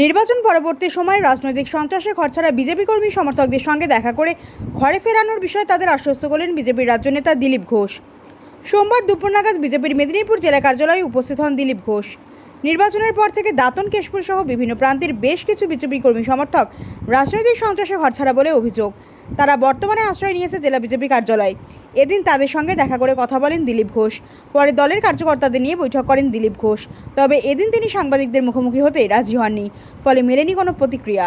নির্বাচন পরবর্তী সময়ে রাজনৈতিক সন্ত্রাসে খরছাড়া বিজেপি কর্মী সমর্থকদের সঙ্গে দেখা করে ঘরে ফেরানোর বিষয়ে তাদের আশ্বস্ত করলেন বিজেপির রাজ্য নেতা দিলীপ ঘোষ। সোমবার দুপুর নাগাদ বিজেপির মেদিনীপুর জেলা কার্যালয়ে উপস্থিত হন দিলীপ ঘোষ। নির্বাচনের পর থেকে দাতন কেশপুর সহ বিভিন্ন প্রান্তের বেশ কিছু বিজেপি কর্মী সমর্থক রাজনৈতিক সন্ত্রাসে ঘরছাড়া বলে অভিযোগ। তারা বর্তমানে আশ্রয় নিয়েছে জেলা বিজেপি কার্যালয়। এদিন তাদের সঙ্গে দেখা করে কথা বলেন দিলীপ ঘোষ। পরে দলের কার্যকর্তাদের নিয়ে বৈঠক করেন দিলীপ ঘোষ। তবে এদিন তিনি সাংবাদিকদের মুখোমুখি হতে রাজি হননি। ফলে মেলেনি কোনো প্রতিক্রিয়া।